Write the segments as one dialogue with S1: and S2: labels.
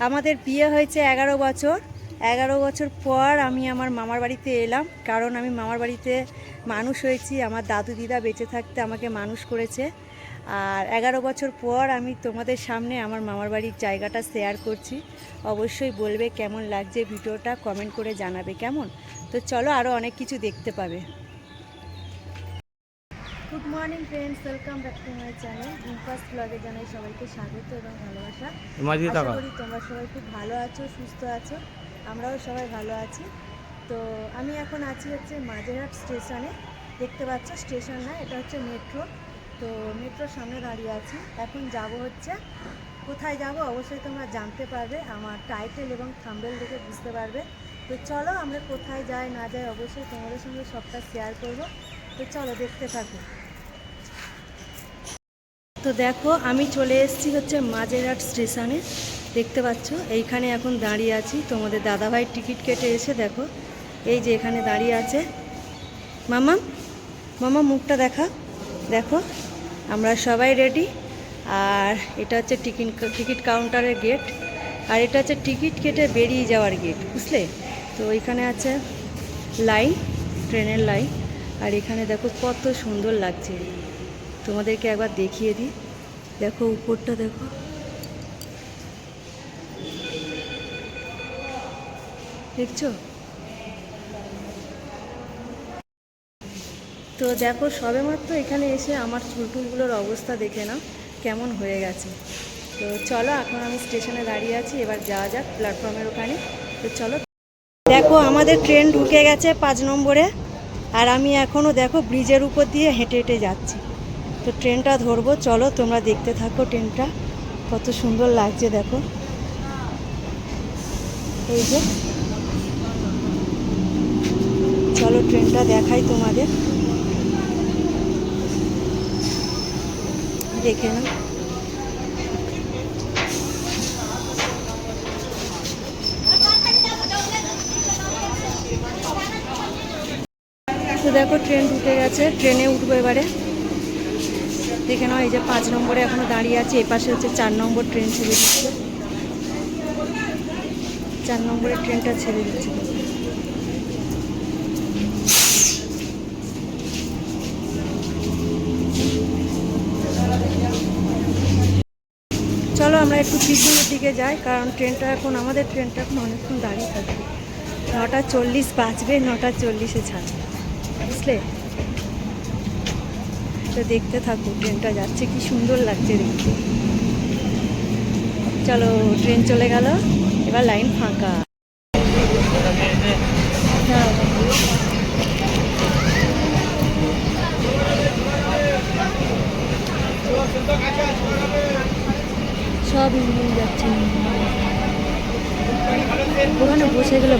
S1: আমাদের বিয়ে হয়েছে এগারো বছর। এগারো বছর পর আমি আমার মামার বাড়িতে এলাম, কারণ আমি মামার বাড়িতে মানুষ হয়েছি, আমার দাদু দিদা বেঁচে থাকতে আমাকে মানুষ করেছে। আর এগারো বছর পর আমি তোমাদের সামনে আমার মামার বাড়ির জায়গাটা শেয়ার করছি। অবশ্যই বলবে কেমন লাগছে ভিডিওটা কমেন্ট করে জানাবে কেমন? তো চলো আরও অনেক কিছু দেখতে পাবে। Good morning friends welcome back to my channel first ব্লগে জানাই সবাইকে স্বাগত এবং ভালোবাসা। আশা করি তোমরা সবাই খুব ভালো আছো সুস্থ আছো। আমরাও সবাই ভালো আছি। তো আমি এখন আছি হচ্ছে মাঝেরহাট স্টেশনে। দেখতে পাচ্ছ স্টেশন না এটা হচ্ছে মেট্রো। তো মেট্রোর সামনে দাঁড়িয়ে আছি। এখন যাব হচ্ছে কোথায় যাব অবশ্যই তোমরা জানতে পারবে। আমার টাইটেল এবং থাম্বেল দেখে বুঝতে পারবে। তো চলো আমরা কোথায় যাই না যাই অবশ্যই তোমাদের সঙ্গে সবটা শেয়ার করব। তো চলো দেখতে থাকো। তো দেখো, আমি চলে এসেছি হচ্ছে মাঝেরহাট স্টেশনে। দেখতে পাচ্ছ, এইখানে এখন দাঁড়িয়ে আছি। তোমাদের দাদাভাই টিকিট কেটে এসে দেখো, এই যে এখানে দাঁড়িয়ে আছে। মামা মামা, মুখটা দেখা। দেখো, আমরা সবাই রেডি আর এটা হচ্ছে টিকিট টিকিট কাউন্টারের গেট আর এটা হচ্ছে টিকিট কেটে বেরিয়ে যাওয়ার গেট বুঝলে? তো এখানে আছে লাইন ট্রেনের লাইন আর এখানে দেখো কত সুন্দর লাগছে। তোমাদেরকে একবার দেখিয়ে দিই। দেখো, উপরটা দেখো। দেখছ? তো দেখো, সবেমাত্র এখানে এসে আমার চুলটুলগুলোর অবস্থা দেখে নাও, কেমন হয়ে গেছে। তো চলো, এখন আমি স্টেশনে দাঁড়িয়ে আছি, এবার যাওয়া যাক প্ল্যাটফর্মের ওখানে। তো চলো। দেখো, আমাদের ট্রেন ঢুকে গেছে পাঁচ নম্বরে, আর আমি এখনও দেখো, ব্রিজের উপর দিয়ে হেঁটে হেঁটে যাচ্ছি। তো ট্রেনটা ধরবো, চলো তোমরা দেখতে থাকো ট্রেনটা। কত সুন্দর লাগছে, দেখো। এই যে। চলো ট্রেনটা দেখাই তোমাদের। দেখে না তো দেখো, ট্রেন ঢুকে গেছে। ট্রেনে উঠবো এবারে। দেখে নাও, এই যে পাঁচ নম্বরে এখনও দাঁড়িয়ে আছে এ পাশে হচ্ছে চার নম্বর ট্রেন ছেড়ে দিচ্ছে। চার নম্বরের ট্রেনটা ছেড়ে দিচ্ছে। চলো আমরা একটু পিছনের দিকে যাই, কারণ ট্রেনটা এখন, আমাদের ট্রেনটা এখন অনেকক্ষণ দাঁড়িয়ে থাকবে। নটা চল্লিশ বাজবে, নটা চল্লিশে ছাড়বে। বুঝলে? তো দেখতে থাকো, ট্রেনটা যাচ্ছে, কি সুন্দর লাগছে দেখতে। চলো, ট্রেন চলে গেল, এবার লাইন ফাঁকা। সব ইঞ্জিন যাচ্ছে। ওখানে বসে গেলে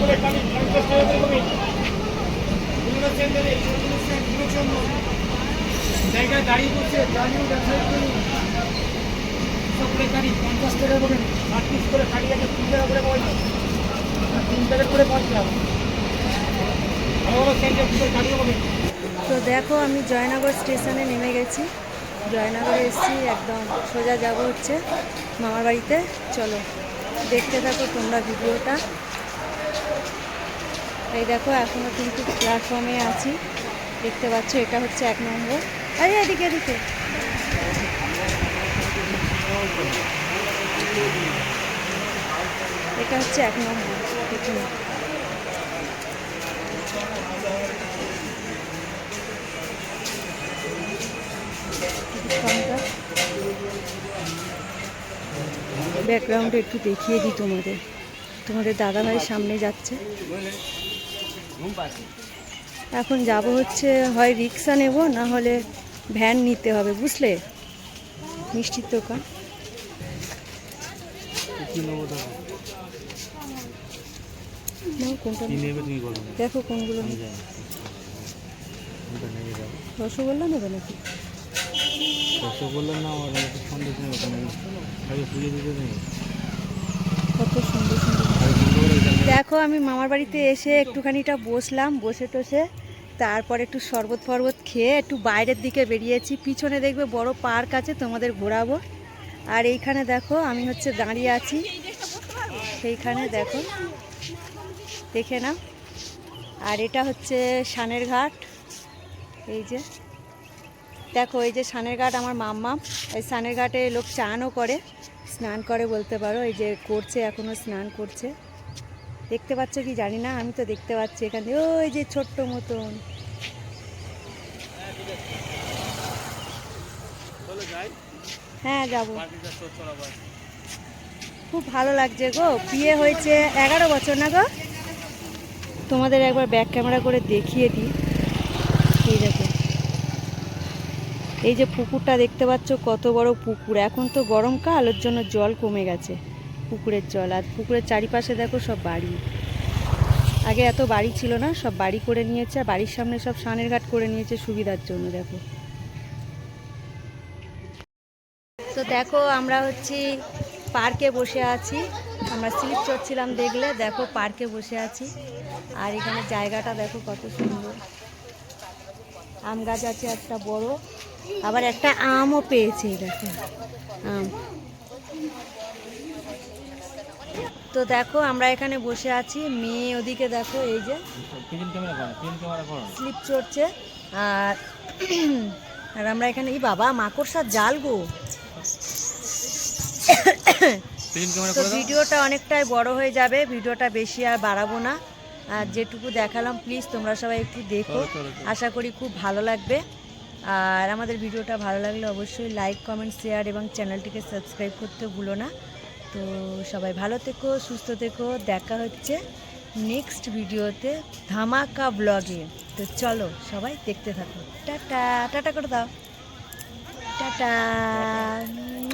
S2: গাড়ি করে করে
S1: তো দেখো, আমি জয়নগর স্টেশনে নেমে গেছি। জয়নগরে এসেছি, একদম সোজা যাব হচ্ছে মামার বাড়িতে। চলো, দেখতে থাকো তোমরা ভিডিওটা। এই দেখো এখনও কিন্তু প্ল্যাটফর্মে আছি। দেখতে পাচ্ছ, এটা হচ্ছে এক নম্বর। আরে এদিকে এদিকে। এটা হচ্ছে এক নম্বর কাউন্টার একটু দেখিয়ে দিই তোমাদের। তোমাদের দাদাভাই সামনে যাচ্ছে। এখন যাব হচ্ছে, হয় রিক্সা নেব, না হলে ভ্যান নিতে হবে বুঝলে? মিষ্টির দোকান। কোনটা দেখো কোনগুলো রসগোল্লা নেবে নাকি?
S3: রসগোল্লা না সন্দেশ নেবে পুজো দিতে নেবে।
S1: কত সুন্দর সুন্দর। দেখো আমি মামার বাড়িতে এসে একটুখানিটা বসলাম বসে টসে তারপর একটু শরবত ফরবত খেয়ে একটু বাইরের দিকে বেরিয়েছি। পিছনে দেখবে বড় পার্ক আছে, তোমাদের ঘোরাবো। আর এইখানে দেখো, আমি হচ্ছে দাঁড়িয়ে আছি। সেইখানে দেখো, দেখে নাও। আর এটা হচ্ছে সানের ঘাট। এই যে, দেখো, এই যে সানের ঘাট আমার মাম্মা। এই সানের ঘাটে লোক চানও করে, স্নান করে বলতে পারো। এই যে করছে এখনও স্নান করছে। দেখতে পাচ্ছ কি? জানি না, আমি তো দেখতে পাচ্ছি এখানে ওই যে ছোট্ট মতন। হ্যাঁ যাব। খুব ভালো লাগছে গো। বিয়ে হয়েছে এগারো বছর, না গো? তোমাদের একবার ব্যাক ক্যামেরা করে দেখিয়ে দিই। এই দেখো। এই যে পুকুরটা দেখতে পাচ্ছ, কত বড় পুকুর। এখন তো গরমকাল, ওর জন্য জল কমে গেছে। পুকুরের জল, আর পুকুরের চারিপাশে দেখো সব বাড়ি। আগে এত বাড়ি ছিল না, সব বাড়ি করে নিয়েছে, আর বাড়ির সামনে সব সানের ঘাট করে নিয়েছে সুবিধার জন্য, দেখো। তো দেখো, আমরা হচ্ছি পার্কে বসে আছি। আমরা স্লিপ চড়ছিলাম দেখলে, দেখো পার্কে বসে আছি। আর এখানে জায়গাটা দেখো কত সুন্দর। আম গাছ আছে একটা বড়, আবার একটা আমও পেয়েছে, দেখো। আম। তো দেখো আমরা এখানে বসে আছি। মেয়ে ওদিকে দেখো এই যে স্লিপ চড়ছে। আর আর আমরা এখানে এই বাবা মাকড়সার জাল গো। তো ভিডিওটা অনেকটাই বড় হয়ে যাবে ভিডিওটা বেশি আর বাড়াবো না। আর যেটুকু দেখালাম প্লিজ তোমরা সবাই একটু দেখো। আশা করি খুব ভালো লাগবে। আর আমাদের ভিডিওটা ভালো লাগলে অবশ্যই লাইক কমেন্ট শেয়ার এবং চ্যানেলটিকে সাবস্ক্রাইব করতে ভুলো না। তো সবাই ভালো থেকো, সুস্থ থেকো। দেখা হচ্ছে নেক্সট ভিডিওতে ধামাকা ব্লগে তো চলো সবাই দেখতে থাকো। টাটা টাটা করে দাও। টাটা।